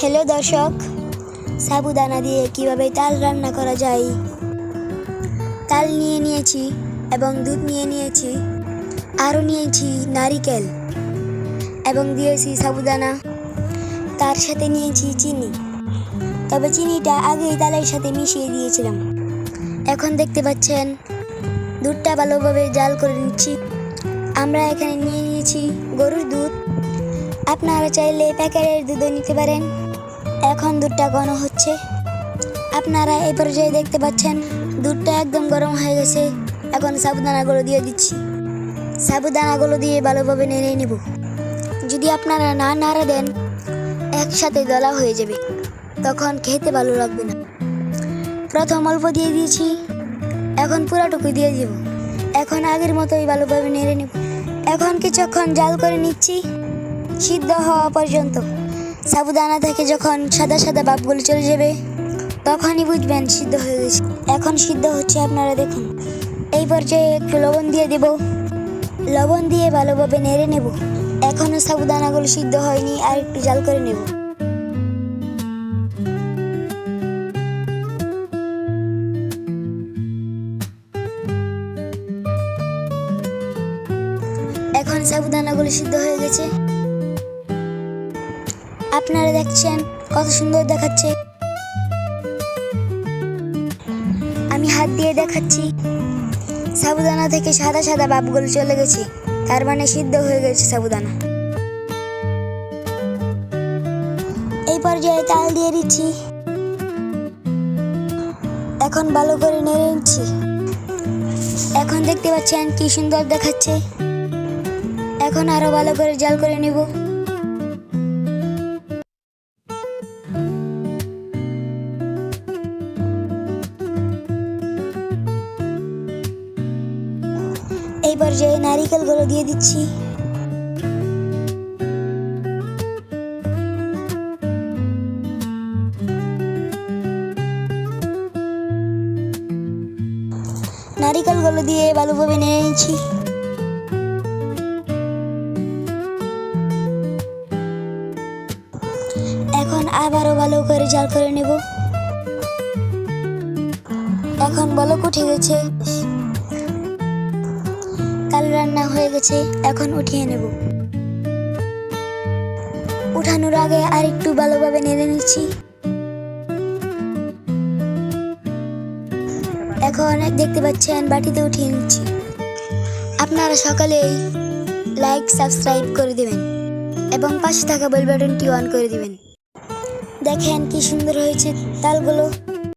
Hello দর্শক, সাবুদানা দিয়ে কীভাবে তাল রান্না করা যায়? তাল নিয়ে নিয়েছি এবং দুধ নিয়ে নিয়েছি, আরও নিয়েছি নারিকেল এবং দিয়েছি সাবুদানা। তার সাথে নিয়েছি চিনি, তবে চিনিটা আগেই তালের সাথে মিশিয়ে দিয়েছিলাম। এখন দেখতে পাচ্ছেন, দুধটা ভালোভাবে জাল করে নিচ্ছি। আমরা এখানে নিয়ে নিয়েছি গরুর দুধ। আপনারা চাইলে প্যাকেটের দুধও নিতে পারেন। এখন দুধটা ঘন হচ্ছে। আপনারা এই পর্যায়ে দেখতে পাচ্ছেন, দুধটা একদম গরম হয়ে গেছে। এখন সাবুদানাগুলো দিয়ে দিচ্ছি। সাবুদানাগুলো দিয়ে ভালোভাবে নেড়ে নেব। যদি আপনারা না নাড়া দেন, একসাথে দলা হয়ে যাবে। তখন খেতে ভালো লাগবে না। প্রথম অল্প দিয়ে দিয়েছি। এখন পুরাটুকু দিয়ে দিব। এখন আগের মতোই ভালোভাবে নেড়ে নেব। এখন কিছুক্ষণ জাল করে নিচ্ছি। সিদ্ধ হওয়া পর্যন্ত। সাবুদানা থেকে যখন সাদা সাদা ভাবগুলো চলে যাবে, তখনই বুঝবেন সিদ্ধ হয়ে গেছে। এখন সিদ্ধ হচ্ছে আপনারা দেখুন। এই পর্যায়ে একটু লবণ দিয়ে দেব। লবণ দিয়ে ভালোভাবে নেড়ে নেব। এখনও সাবুদানাগুলো সিদ্ধ হয়নি, আর একটু জাল করে নেব। এখন সাবুদানাগুলো সিদ্ধ হয়ে গেছে। আপনারা দেখছেন কত সুন্দর দেখাচ্ছে। আমি হাত দিয়ে দেখাচ্ছি। সাবুদানা থেকে সাদা সাদা ভাবগুলো চলে গেছে। তার মানে সিদ্ধ হয়ে গেছে সাবুদানা। এই পর্যায়ে তাল দিয়ে দিচ্ছি। এখন ভালো করে নেড়ে নিচ্ছি। এখন দেখতে পাচ্ছেন কি সুন্দর দেখাচ্ছে। এখন আরও ভালো করে জাল করে নিব। এই পর্যায়ে নারিকেলগুলো দিয়ে দিচ্ছি। নারিকেলগুলো দিয়ে ভালোভাবে নিয়ে নিচ্ছি। এখন আবারও ভালো করে জাল করে নেব। এখন বলক উঠে গেছে। কাল রান্না হয়ে গেছে, এখন উঠিয়ে নেব। উঠানোর আগে আর একটু ভালোভাবে নেড়ে নিচ্ছি। এখন দেখতে পাচ্ছেন, বাটিতে উঠিয়ে নিচ্ছি। আপনারা সকালেই লাইক, সাবস্ক্রাইব করে দেবেন এবং পাশে থাকা বেল বাটনটি অন করে দিবেন। দেখেন কি সুন্দর হয়েছে তালগুলো।